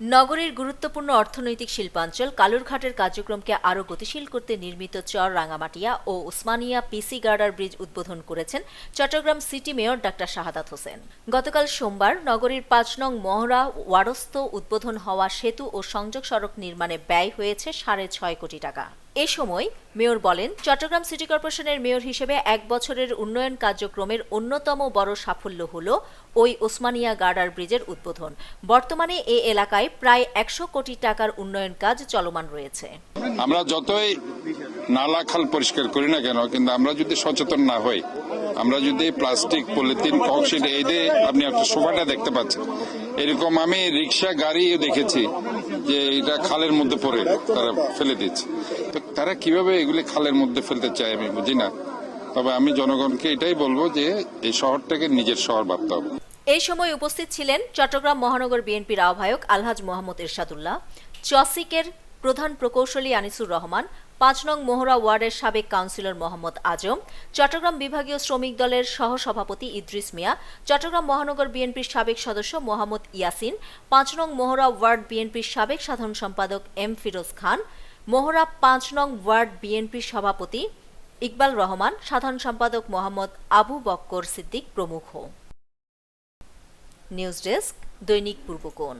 নগরীর গুরুত্বপূর্ণ অর্থনৈতিক শিল্পাঞ্চল কালুরঘাটের কার্যক্রমকে আরও গতিশীল করতে নির্মিত চর রাঙামাটিয়া ও উসমানিয়া পিসি গার্ডার ব্রিজ উদ্বোধন করেছেন Chattogram city mayor doctor Shahadat Hossain. গতকাল সোমবার নগরীর পাঁচ নং মহড়া ওয়ারস্থ উদ্বোধন হওয়া সেতু ও সংযোগ সড়ক নির্মাণে ব্যয় হয়েছে সাড়ে ছয় কোটি টাকা। এ সময় মেয়র বলেন, চট্টগ্রাম সিটি কর্পোরেশনের মেয়র হিসেবে এক বছরের উন্নয়ন কার্যক্রমের অন্যতম বড় সাফল্য হল ওই ওসমানিয়া গার্ডার ব্রিজের উদ্বোধন। বর্তমানে এ এলাকায় প্রায় একশো কোটি টাকার উন্নয়ন কাজ চলমান রয়েছে। আমরা যতই নালা খাল পরিষ্কার করি না কেন, কিন্তু আমরা যদি সচেতন না হই আমরা যদি প্লাস্টিক, পলিথিন ককশিট এই দিয়ে আপনি একটা সোফাটা দেখতে পাচ্ছেন, এরকম আমি রিক্সা গাড়িও দেখেছি যে এটা খালের মধ্যে পড়ে, তারা ফেলে দিচ্ছে তো তারা কীভাবে এগুলি খালের মধ্যে ফেলতে চায় আমি বুঝি না। তবে আমি জনগণকে এটাই বলব যে এই শহরটাকে নিজের শহর ভাবতে হবে। এই সময় উপস্থিত ছিলেন চট্টগ্রাম মহানগর বিএনপির আহ্বায়ক আলহাজ মোহাম্মদ এরশাদুল্লাহ, চসিকের প্রধান প্রকৌশলী আনিসুর রহমান পাঁচ নং মোহরা ওয়ার্ডের সাবেক কাউন্সিলর মোহাম্মদ আজম, চট্টগ্রাম বিভাগীয় শ্রমিক দলের সহসভাপতি ইদ্রিস মিয়া, চট্টগ্রাম মহানগর বিএনপির সাবেক সদস্য মোহাম্মদ ইয়াসিন, পাঁচ নং মোহরা ওয়ার্ড বিএনপির সাবেক সাধারণ সম্পাদক এম ফিরোজ খান মোহরা পাঁচ নং ওয়ার্ড বিএনপির সভাপতি ইকবাল রহমান, সাধারণ সম্পাদক মোহাম্মদ আবু বক্কর সিদ্দিক প্রমুখ। নিউজ ডেস্ক দৈনিক পূর্বকোণ।